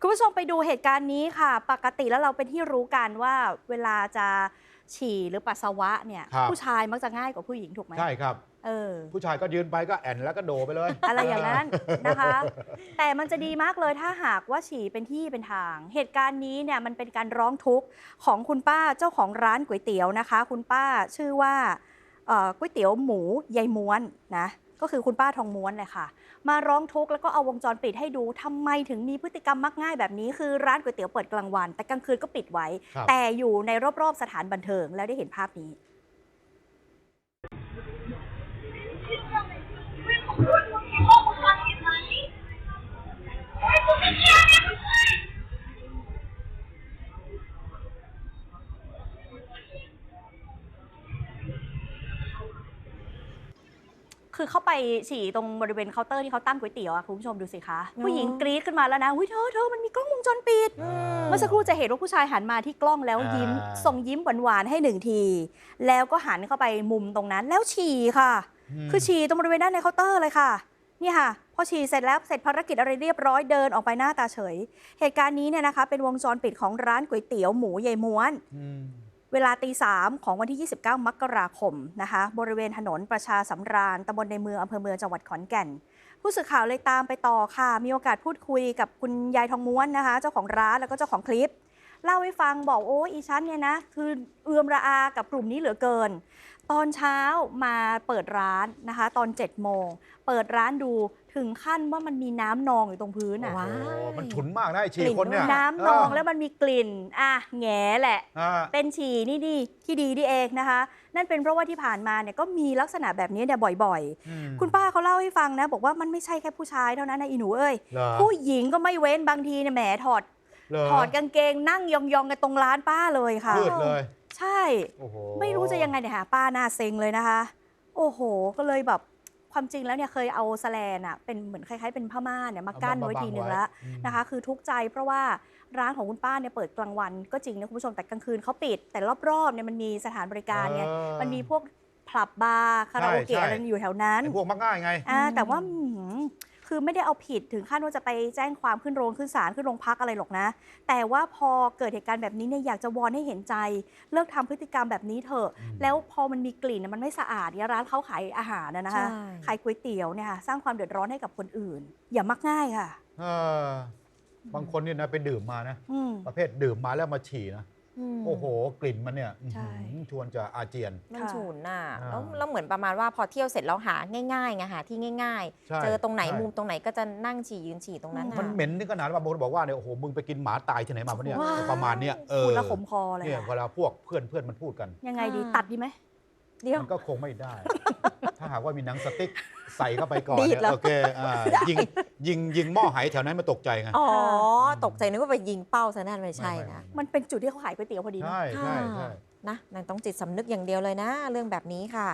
คุณผู้ชมไปดูเหตุการณ์นี้ค่ะ ปกติแล้วเราเป็นที่รู้กันว่าเวลาจะฉี่หรือปัสสาวะเนี่ย ครับ ผู้ชายมักจะง่ายกว่าผู้หญิงถูกไหมใช่ครับ เออ ผู้ชายก็ยืนไปก็แอนแล้วก็โดไปเลยอะไรอย่างนั้นนะคะ แต่มันจะดีมากเลยถ้าหากว่าฉี่เป็นที่เป็นทาง เหตุการณ์นี้เนี่ยมันเป็นการร้องทุกข์ของคุณป้าเจ้าของร้านก๋วยเตี๋ยวนะคะ คุณป้าชื่อว่าเอ่อก๋วยเตี๋ยวหมูยายม้วนนะ ก็คือคุณป้าทองม้วนเลยค่ะ มาร้องทุกข์แล้วก็เอาวงจรปิดให้ดูทำไมถึงมีพฤติกรรมมักง่ายแบบนี้ คือร้านก๋วยเตี๋ยวเปิดกลางวัน แต่กลางคืนก็ปิดไว้ครับแต่อยู่ในรอบๆสถานบันเทิงแล้วได้เห็นภาพนี้ คือเข้าไปฉี่ตรงบริเวณเคาน์เตอร์ที่เขาตั้งก๋วยเตี๋ยวอะคุณผู้ชมดูสิคะอ๋อผู้หญิงกรี๊ดขึ้นมาแล้วนะอุ้ยเธอเธอมันมีกล้องวงจรปิด เมื่อสักครู่จะเห็นว่าผู้ชายหันมาที่กล้องแล้วยิ้ม อ่า ส่งยิ้มหวานๆให้หนึ่งที แล้วก็หันเข้าไปมุมตรงนั้นแล้วฉี่ค่ะมคือฉี่ตรงบริเวณด้านในเคาน์เตอร์เลยค่ะนี่ค่ะ พอฉี่เสร็จแล้วเสร็จภารกิจอะไรเรียบร้อยเดินออกไปหน้าตาเฉย เหตุการณ์นี้เนี่ยนะคะ เป็นวงจรปิดของร้านก๋วยเตี๋ยวหมูยายม้วน อืม เวลาตีสามของวันที่ 29 มกราคมนะคะ บริเวณถนนประชาสำราญตำบลในเมืองอำเภอเมืองจังหวัดขอนแก่น ผู้สื่อข่าวเลยตามไปต่อค่ะ มีโอกาสพูดคุยกับคุณยายทองม้วนนะคะ เจ้าของร้านแล้วก็เจ้าของคลิป เล่าให้ฟังบอกโอ้อีชั้นเนี่ยนะ คือเอือมระอากับกลุ่มนี้เหลือเกิน ตอนเช้ามาเปิดร้านนะคะ ตอน7จ็ดโมงเปิดร้านดู ถึงขั้นว่ามันมีน้ำนองอยู่ตรงพื้นอะว้า โอ้ยมันฉุนมากนะไอ้ฉีกลิ่นคนเนี่ยน้ำนองแล้วมันมีกลิ่น อะแง่แหละ อ่า เป็นฉี่นี่ดีที่ดีนี่เองนะคะ นั่นเป็นเพราะว่าที่ผ่านมาเนี่ยก็มีลักษณะแบบนี้เนี่ยบ่อยอืม ๆ คุณป้าเขาเล่าให้ฟังนะ บอกว่ามันไม่ใช่แค่ผู้ชายเท่านั้นนะอีหนูเอ้ยเหรอ ผู้หญิงก็ไม่เว้นบางทีเนี่ยแหมถอด เหรอถอดกางเกงนั่งยองๆกันตรงร้านป้าเลยค่ะพืดเลย ใช่ โอ้โห ไม่รู้จะยังไงเนี่ยหาป้าหน้าเซ็งเลยนะคะ โอ้โห ก็เลยแบบ ความจริงแล้วเนี่ยเคยเอาแสแลนอะเป็นเหมือนคล้ายๆเป็นผ้าม่านเนี่ยมากั้นไว้ทีนึงแล้วอืมนะคะ คือทุกข์ใจเพราะว่าร้านของคุณป้าเนี่ยเปิดกลางวันก็จริงนะคุณผู้ชมแต่กลางคืนเขาปิด แต่รอบๆเนี่ยมันมีสถานบริการไงเออมันมีพวกผับบาร์คาราโอใช่เกะใช่อะไรอยู่แถวนั้นไอ้พวกมักง่ายไงอ่าอืมแต่ว่าหืม คือไม่ได้เอาผิดถึงขั้นว่าจะไปแจ้งความขึ้นโรงขึ้นศาลขึ้นโรงพักอะไรหรอกนะ แต่ว่าพอเกิดเหตุการณ์แบบนี้เนี่ยอยากจะวอนให้เห็นใจ เลิกทำพฤติกรรมแบบนี้เถอะอืมแล้วพอมันมีกลิ่นน่ะมันไม่สะอาดเนี่ยร้านเขาขายอาหารนะนะคะใช่ขายก๋วยเตี๋ยวเนี่ยค่ะสร้างความเดือดร้อนให้กับคนอื่น อย่ามักง่ายค่ะเออบางคนเนี่ยนะไปดื่มมานะอืมประเภทดื่มมาแล้วมาฉี่นะม โอ้โห กลิ่นมันเนี่ยใช่อื้อหือชวนจะอาเจียน มันค่ะ ฉุนน่ะอ่าแล้วแล้วเหมือนประมาณว่าพอเที่ยวเสร็จแล้วหาง่ายๆไงหาที่ง่าย ใช่ๆ เจอตรงไหนใช่ มุมตรงไหนก็จะนั่งฉี่ยืนฉี่ตรงนั้นมันน่ะเหม็นถึงขนาดว่าบางคนบอกว่าเนี่ยโอ้โหมึงไปกินหมาตายที่ไหนมาวะเนี่ยว้าย ประมาณเนี้ยเออพูดแล้วขมคอเลยเนี่ยอะเวลาพวกเพื่อนเพื่อนมันพูดกัน ยังไงดีอ่า ตัดดีไหม เดี๋ยว มันก็คงไม่ได้ ถ้าหากว่ามีหนังสติ๊กใส่เข้าไปก่อนดีเนี่ดยแล้วโอเคอ่ายิงยิงยิงหม้อไหแถวนั้นมันตกใจไง อ๋อ ตกใจนึกว่าไปยิงเป้าซะนั่นไม่ใช่ไม่นะ มันเป็นจุดที่เขาขายก๋วยเตี๋ยวพอดีนะ ใช่ใช่ใช่ นะนั่นต้องจิตสำนึกอย่างเดียวเลยนะ เรื่องแบบนี้ค่ะ